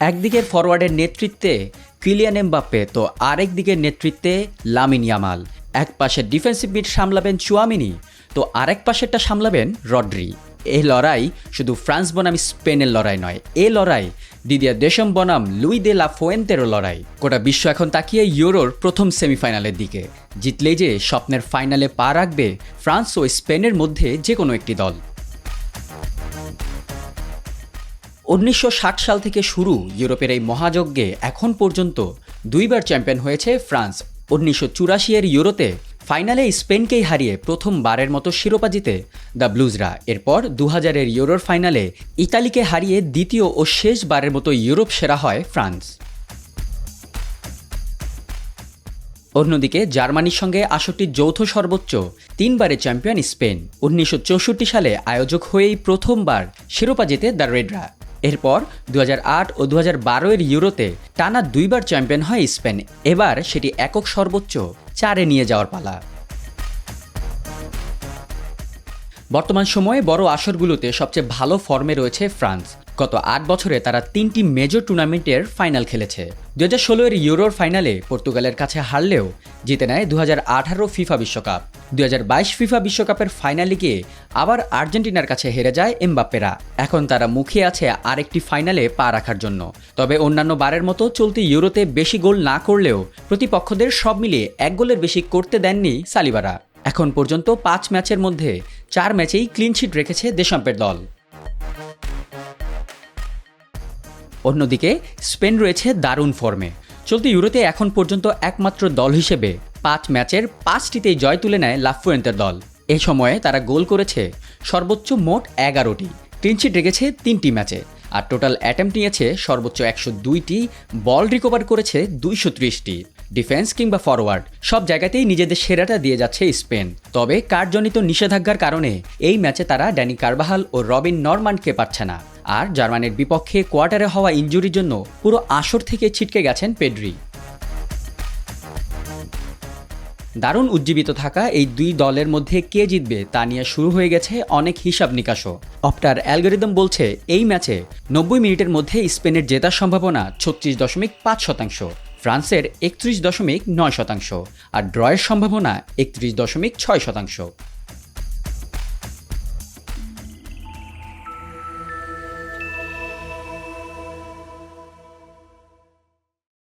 একদিকের ফরওয়ার্ডের নেতৃত্বে Kylian Mbappe, তো আরেক দিকের নেতৃত্বে লামিন ইয়ামাল। এক পাশে ডিফেন্সিভ মিড সামলাবেন চুয়ামিনি, তো আরেক পাশেরটা সামলাবেন রড্রি। এই লড়াই শুধু ফ্রান্স বনাম, স্পেনের লড়াই নয়, এ লড়াই দিদিয়া দেশম বনাম, লুই দে লা ফোয়েন্তেরও লড়াই। গোটা বিশ্ব এখন তাকিয়ে ইউরোর প্রথম সেমিফাইনালের দিকে। জিতলেই যে স্বপ্নের ফাইনালে পা রাখবে ফ্রান্স ও স্পেনের মধ্যে যে কোনো একটি দল। উনিশশো ষাট সাল থেকে শুরু ইউরোপের এই মহাযজ্ঞে এখন পর্যন্ত দুইবার চ্যাম্পিয়ন হয়েছে ফ্রান্স। উনিশশো চুরাশি এর ইউরোতে ফাইনালে স্পেনকেই হারিয়ে প্রথমবারের মতো শিরোপা জিতে দ্য ব্লুজরা। এরপর দু হাজারের ইউরোর ফাইনালে ইতালিকে হারিয়ে দ্বিতীয় ও শেষবারের মতো ইউরোপ সেরা হয় ফ্রান্স। অন্যদিকে জার্মানির সঙ্গে আসরটি যৌথ সর্বোচ্চ, তিনবারের চ্যাম্পিয়ন স্পেন। উনিশশো চৌষট্টি সালে আয়োজক হয়েই প্রথমবার শিরোপা জেতে দ্য রেডরা। এরপর দু হাজার আট ও দুহাজার বারো এর ইউরোতে টানা দুইবার চ্যাম্পিয়ন হয় স্পেন। এবার সেটি একক সর্বোচ্চ চারে নিয়ে যাওয়ার পালা। বর্তমান সময়ে বড় আসরগুলোতে সবচেয়ে ভালো ফর্মে রয়েছে ফ্রান্স। গত আট বছরে তারা তিনটি মেজর টুর্নামেন্টের ফাইনাল খেলেছে। দু হাজার ষোলোর ইউরোর ফাইনালে পর্তুগালের কাছে হারলেও জিতে নেয় দু হাজার আঠারো ফিফা বিশ্বকাপ। দু হাজার বাইশ ফিফা বিশ্বকাপের ফাইনালে গিয়ে আবার আর্জেন্টিনার কাছে হেরে যায় এমবাপ্পেরা। এখন তারা মুখে আছে আরেকটি ফাইনালে পা রাখার জন্য। তবে অন্যান্য বারের মতো চলতি ইউরোতে বেশি গোল না করলেও প্রতিপক্ষদের সব মিলিয়ে এক গোলের বেশি করতে দেননি সালিবারা। এখন পর্যন্ত পাঁচ ম্যাচের মধ্যে চার ম্যাচেই ক্লিনশিট রেখেছে দেশাম্পের দল। অন্যদিকে, স্পেন রয়েছে দারুণ ফর্মে। চলতি ইউরোতে এখন পর্যন্ত একমাত্র দল হিসেবে পাঁচ ম্যাচের পাঁচটিতেই জয় তুলে নেয় লাফুয়েন্তের দল। এ সময়ে তারা গোল করেছে সর্বোচ্চ মোট এগারোটি ক্লিনশিট রেখেছে তিনটি ম্যাচে, আর টোটাল অ্যাটেম্প নিয়েছে সর্বোচ্চ একশো দুইটি, বল রিকভার করেছে দুইশো ত্রিশটি। ডিফেন্স কিংবা ফরওয়ার্ড, সব জায়গাতেই নিজেদের সেরাটা দিয়ে যাচ্ছে স্পেন। তবে কারজনিত নিষেধাজ্ঞার কারণে এই ম্যাচে তারা ড্যানি কারবাহাল ও রবিন নরমানকে পাচ্ছে না। আর জার্মানির বিপক্ষে কোয়ার্টারে হওয়া ইঞ্জুরির জন্য পুরো আসর থেকে ছিটকে গেছেন পেড্রি। দারুণ উজ্জীবিত থাকা এই দুই দলের মধ্যে কে জিতবে তা নিয়ে শুরু হয়ে গেছে অনেক হিসাব নিকাশও। অপটার অ্যালগোরিদম বলছে, এই ম্যাচে নব্বই মিনিটের মধ্যে স্পেনের জেতার সম্ভাবনা ছত্রিশ দশমিক পাঁচ শতাংশ। ফ্রান্সের একত্রিশ দশমিক নয় শতাংশ আর ড্রয়ের সম্ভাবনা একত্রিশ দশমিক ছয় শতাংশ।